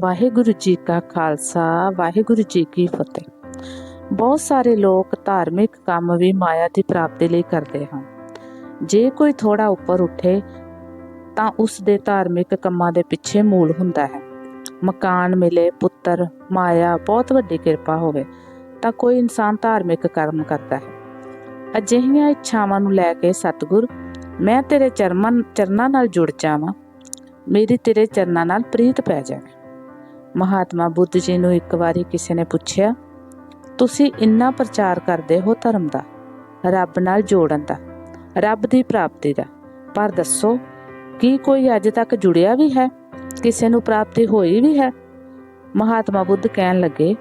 ਵਾਹਿਗੁਰੂ ਜੀ ਕਾ ਖਾਲਸਾ, ਵਾਹਿਗੁਰੂ ਜੀ ਕੀ ਫਤਿਹ। ਬਹੁਤ ਸਾਰੇ ਲੋਕ ਧਾਰਮਿਕ ਕੰਮ ਵੀ ਮਾਇਆ ਦੀ ਪ੍ਰਾਪਤੀ ਲਈ ਕਰਦੇ ਹਨ। ਜੇ ਕੋਈ ਥੋੜਾ ਉੱਪਰ ਉੱਠੇ, ਤਾਂ ਉਸ ਦੇ ਧਾਰਮਿਕ ਕੰਮਾਂ ਦੇ ਪਿੱਛੇ ਮੂਲ ਹੁੰਦਾ ਹੈ। ਮਕਾਨ ਮਿਲੇ, ਪੁੱਤਰ, ਮਾਇਆ, ਬਹੁਤ ਵੱਡੀ ਕਿਰਪਾ ਹੋਵੇ, ਤਾਂ ਕੋਈ ਇਨਸਾਨ ਧਾਰਮਿਕ ਕਰਮ ਕਰਦਾ ਹੈ। ਅਜਿਹੀਆਂ ਇੱਛਾਵਾਂ ਨੂੰ ਲੈ ਕੇ ਸਤਿਗੁਰ, ਮੈਂ ਤੇਰੇ ਚਰਮਾਂ ਚਰਨਾਂ ਨਾਲ ਜੁੜ ਜਾਵਾਂ। ਮੇਰੀ ਤੇਰੇ ਚਰਨਾਂ ਨਾਲ ਪ੍ਰੀਤ ਪੈ ਜਾਵੇ। ਮਹਾਤਮਾ ਬੁੱਧ ਜੀ ਨੂੰ ਇੱਕ ਵਾਰੀ ਕਿਸੇ ਨੇ ਪੁੱਛਿਆ, ਤੁਸੀਂ ਇੰਨਾ ਪ੍ਰਚਾਰ ਕਰਦੇ ਹੋ ਧਰਮ ਦਾ, ਰੱਬ ਨਾਲ ਜੋੜਨ ਦਾ, ਰੱਬ ਦੀ ਪ੍ਰਾਪਤੀ ਦਾ, ਪਰ ਦੱਸੋ, ਕੀ ਕੋਈ ਅੱਜ ਤੱਕ ਜੁੜਿਆ ਵੀ ਹੈ? ਕਿਸੇ ਨੂੰ ਪ੍ਰਾਪਤੀ ਹੋਈ ਵੀ ਹੈ? ਮਹਾਤਮਾ ਬੁੱਧ ਕਹਿਣ ਲੱਗੇ,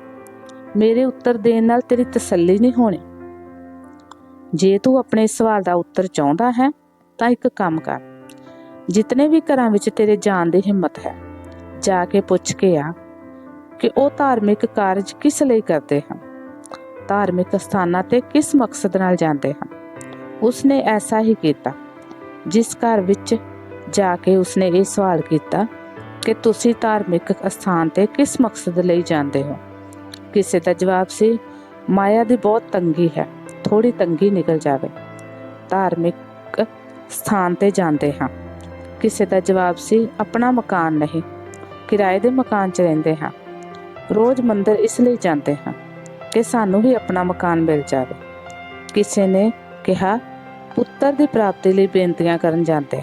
ਮੇਰੇ ਉੱਤਰ ਦੇਣ ਨਾਲ ਤੇਰੀ ਤਸੱਲੀ ਨਹੀਂ ਹੋਣੀ। ਜੇ ਤੂੰ ਆਪਣੇ ਸਵਾਲ ਦਾ ਉੱਤਰ ਚਾਹੁੰਦਾ ਹੈ, ਤਾਂ ਇੱਕ ਕੰਮ ਕਰ। ਜਿਤਨੇ ਵੀ ਘਰਾਂ ਵਿੱਚ ਤੇਰੇ ਜਾਣ ਦੀ ਹਿੰਮਤ ਹੈ, ਜਾ ਕੇ ਪੁੱਛ ਕੇ ਆ ਕਿ ਉਹ ਧਾਰਮਿਕ ਕਾਰਜ ਕਿਸ ਲਈ ਕਰਦੇ ਹਨ? ਧਾਰਮਿਕ ਸਥਾਨਾਂ ਤੇ ਕਿਸ ਮਕਸਦ ਨਾਲ ਜਾਂਦੇ ਹਨ? ਉਸਨੇ ਐਸਾ ਹੀ ਕੀਤਾ, ਜਿਸ ਘਰ ਵਿੱਚ ਜਾ ਕੇ ਉਸਨੇ ਇਹ ਸਵਾਲ ਕੀਤਾ ਕਿ ਤੁਸੀਂ ਧਾਰਮਿਕ ਸਥਾਨ ਤੇ ਕਿਸ ਮਕਸਦ ਲਈ ਜਾਂਦੇ ਹੋ? ਕਿਸੇ ਦਾ ਜਵਾਬ ਸੀ, ਮਾਇਆ ਦੀ ਬਹੁਤ ਤੰਗੀ ਹੈ ਥੋੜੀ ਤੰਗੀ ਨਿਕਲ ਜਾਵੇ। ਧਾਰਮਿਕ ਸਥਾਨ ਤੇ ਜਾਂਦੇ ਹਾਂ। ਕਿਸੇ ਦਾ ਜਵਾਬ ਸੀ, ਆਪਣਾ ਮਕਾਨ ਨਹੀਂ, ਕਿਰਾਏ ਦੇ ਮਕਾਨ 'ਚ ਰਹਿੰਦੇ ਹਾਂ। ਰੋਜ਼ ਮੰਦਰ ਇਸ ਲਈ ਜਾਂਦੇ ਹਾਂ ਕਿ ਸਾਨੂੰ ਵੀ ਆਪਣਾ ਮਕਾਨ ਮਿਲ ਜਾਵੇ। ਕਿਸੇ ਨੇ ਕਿਹਾ, ਪੁੱਤਰ ਦੀ ਪ੍ਰਾਪਤੀ ਲਈ ਬੇਨਤੀਆਂ ਕਰਨ ਜਾਂਦੇ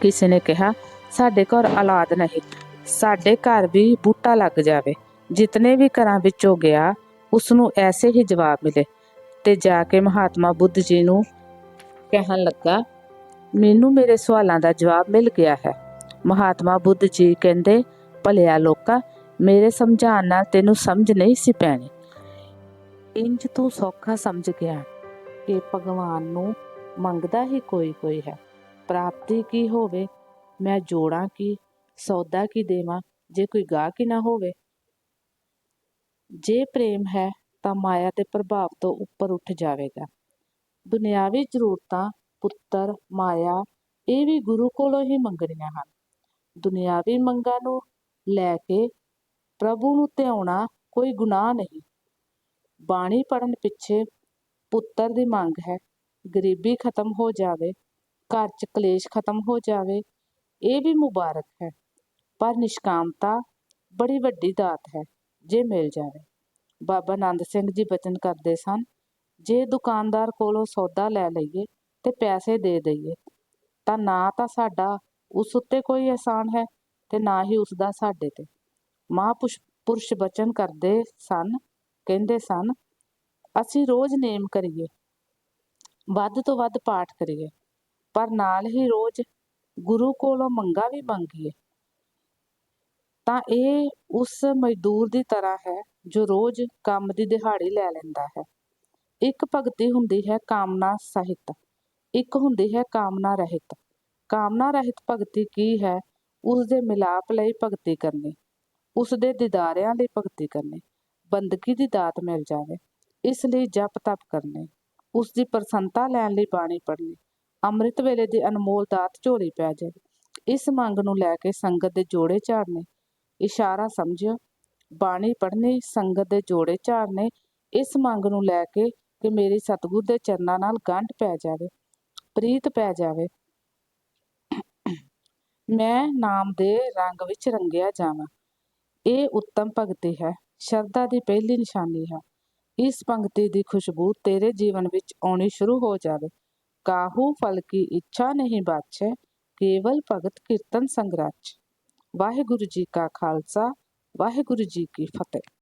ਕਿਸੇ ਨੇ ਕਿਹਾ, ਸਾਡੇ ਘਰ ਔਲਾਦ ਨਹੀਂ, ਸਾਡੇ ਘਰ ਵੀ ਬੂਟਾ ਲੱਗ ਜਾਵੇ। ਜਿਤਨੇ ਵੀ ਘਰਾਂ ਵਿੱਚੋਂ ਗਿਆ ਉਸ ਨੂੰ ਐਸੇ ਹੀ ਜਵਾਬ ਮਿਲੇ ਤੇ ਜਾ ਕੇ ਮਹਾਤਮਾ ਬੁੱਧ ਜੀ ਨੂੰ ਕਹਿਣ ਲੱਗਾ, ਮੈਨੂੰ ਮੇਰੇ ਸਵਾਲਾਂ ਦਾ ਜਵਾਬ ਮਿਲ ਗਿਆ ਹੈ। ਮਹਾਤਮਾ ਬੁੱਧ ਜੀ ਕਹਿੰਦੇ, ਭਲਿਆ ਲੋਕਾ ਮੇਰੇ ਸਮਝਾਉਣ ਨਾਲ ਤੈਨੂੰ ਸਮਝ ਨਹੀਂ ਸੀ ਪੈਣੀ। ਇੰਜ ਤੂੰ ਸੌਖਾ ਸਮਝ ਗਿਆ ਕਿ ਭਗਵਾਨ ਨੂੰ ਮੰਗਦਾ ਹੀ ਕੋਈ ਕੋਈ ਹੈ। ਪ੍ਰਾਪਤੀ ਕੀ ਹੋਵੇ, ਮੈਂ ਜੋੜਾਂ ਕੀ, ਸੌਦਾ ਕੀ ਦੇਵਾਂ, ਜੇ ਕੋਈ ਗਾਹਕ ਹੀ ਨਾ ਹੋਵੇ। ਜੇ ਪ੍ਰੇਮ ਹੈ ਤਾਂ ਮਾਇਆ ਦੇ ਪ੍ਰਭਾਵ ਤੋਂ ਉੱਪਰ ਉੱਠ ਜਾਵੇਗਾ। ਦੁਨਿਆਵੀ ਜ਼ਰੂਰਤਾਂ, ਪੁੱਤਰ, ਮਾਇਆ, ਇਹ ਵੀ ਗੁਰੂ ਕੋਲੋਂ ਹੀ ਮੰਗਣੀਆਂ ਹਨ। ਦੁਨਿਆਵੀ ਮੰਗਾਂ ਨੂੰ ਲੈ ਕੇ ਪ੍ਰਭੂ ਨੂੰ ਧਿਆਉਣਾ ਕੋਈ ਗੁਨਾਹ ਨਹੀਂ। ਬਾਣੀ ਪੜ੍ਹਨ ਪਿੱਛੇ ਪੁੱਤਰ ਦੀ ਮੰਗ ਹੈ, ਗਰੀਬੀ ਖਤਮ ਹੋ ਜਾਵੇ, ਘਰ 'ਚ ਕਲੇਸ਼ ਖਤਮ ਹੋ ਜਾਵੇ, ਇਹ ਵੀ ਮੁਬਾਰਕ ਹੈ। ਪਰ ਨਿਸ਼ਕਾਮਤਾ ਬੜੀ ਵੱਡੀ ਦਾਤ ਹੈ, ਜੇ ਮਿਲ ਜਾਵੇ। ਬਾਬਾ ਆਨੰਦ ਸਿੰਘ ਜੀ ਬਚਨ ਕਰਦੇ ਸਨ, ਜੇ ਦੁਕਾਨਦਾਰ ਕੋਲੋਂ ਸੌਦਾ ਲੈ ਲਈਏ ਤੇ ਪੈਸੇ ਦੇ ਦਈਏ, ਤਾਂ ਨਾ ਤਾਂ ਸਾਡਾ ਉਸ ਉੱਤੇ ਕੋਈ ਅਹਿਸਾਨ ਹੈ ਤੇ ਨਾ ਹੀ ਉਸ ਦਾ ਸਾਡੇ ਤੇ। ਮਹਾਂਪੁਰਸ਼ ਪੁਰਸ਼ ਬਚਨ ਕਰਦੇ ਸਨ, ਕਹਿੰਦੇ ਸਨ, ਅਸੀਂ ਰੋਜ਼ ਨੇਮ ਕਰੀਏ, ਵੱਧ ਤੋਂ ਵੱਧ ਪਾਠ ਕਰੀਏ, ਪਰ ਨਾਲ ਹੀ ਰੋਜ਼ ਗੁਰੂ ਕੋਲੋਂ ਮੰਗਾ ਵੀ ਮੰਗੀਏ। ਤਾਂ ਇਹ ਉਸ ਮਜ਼ਦੂਰ ਦੀ ਤਰ੍ਹਾਂ ਹੈ, ਜੋ ਰੋਜ਼ ਕੰਮ ਦੀ ਦਿਹਾੜੀ ਲੈ ਲੈਂਦਾ ਹੈ। ਇੱਕ ਭਗਤੀ ਹੁੰਦੀ ਹੈ ਕਾਮਨਾ ਸਹਿਤ, ਇੱਕ ਹੁੰਦੀ ਹੈ ਕਾਮਨਾ ਰਹਿਤ। ਕਾਮਨਾ ਰਹਿਤ ਭਗਤੀ ਕੀ ਹੈ? ਉਸ ਦੇ ਮਿਲਾਪ ਲਈ ਭਗਤੀ ਕਰਨੀ। ਉਸ ਦੇ ਦਿਦਾਰਿਆਂ ਲਈ ਭਗਤੀ ਕਰਨੀ, ਬੰਦਗੀ ਦੀ ਦਾਤ ਮਿਲ ਜਾਵੇ, ਇਸ ਲਈ ਜਪ ਤਪ ਕਰਨੇ ਉਸ ਦੀ ਪ੍ਰਸੰਨਤਾ ਲੈਣ ਲਈ ਬਾਣੀ ਪੜ੍ਹਨੀ, ਅੰਮ੍ਰਿਤ ਵੇਲੇ ਦੀ ਅਨਮੋਲ ਦਾਤ ਝੋਲੀ ਪੈ ਜਾਵੇ, ਇਸ ਮੰਗ ਨੂੰ ਲੈ ਕੇ ਸੰਗਤ ਦੇ ਜੋੜੇ ਝਾੜਨੇ, ਇਸ਼ਾਰਾ ਸਮਝਿਓ, ਬਾਣੀ ਪੜ੍ਹਨੀ, ਸੰਗਤ ਦੇ ਜੋੜੇ ਝਾੜਨੇ, ਇਸ ਮੰਗ ਨੂੰ ਲੈ ਕੇ ਕਿ ਮੇਰੀ ਸਤਿਗੁਰ ਦੇ ਚਰਨਾਂ ਨਾਲ ਗੰਢ ਪੈ ਜਾਵੇ, ਪ੍ਰੀਤ ਪੈ ਜਾਵੇ, ਮੈਂ ਨਾਮ ਦੇ ਰੰਗ ਵਿੱਚ ਰੰਗਿਆ ਜਾਵਾਂ ਇਹ ਉੱਤਮ ਭਗਤੀ ਹੈ। ਸ਼ਰਧਾ ਦੀ ਪਹਿਲੀ ਨਿਸ਼ਾਨੀ ਹੈ। ਇਸ ਪੰਕਤੀ ਦੀ ਖੁਸ਼ਬੂ ਤੇਰੇ ਜੀਵਨ ਵਿੱਚ ਆਉਣੀ ਸ਼ੁਰੂ ਹੋ ਜਾਵੇ। ਕਾਹੂ ਫਲ ਕੀ ਇੱਛਾ ਨਹੀਂ ਬਾਛੈ ਕੇਵਲ ਭਗਤ ਕੀਰਤਨ ਸੰਗਰਾਚ। ਵਾਹਿਗੁਰੂ ਜੀ ਕਾ ਖਾਲਸਾ, ਵਾਹਿਗੁਰੂ ਜੀ ਕੀ ਫਤਿਹ।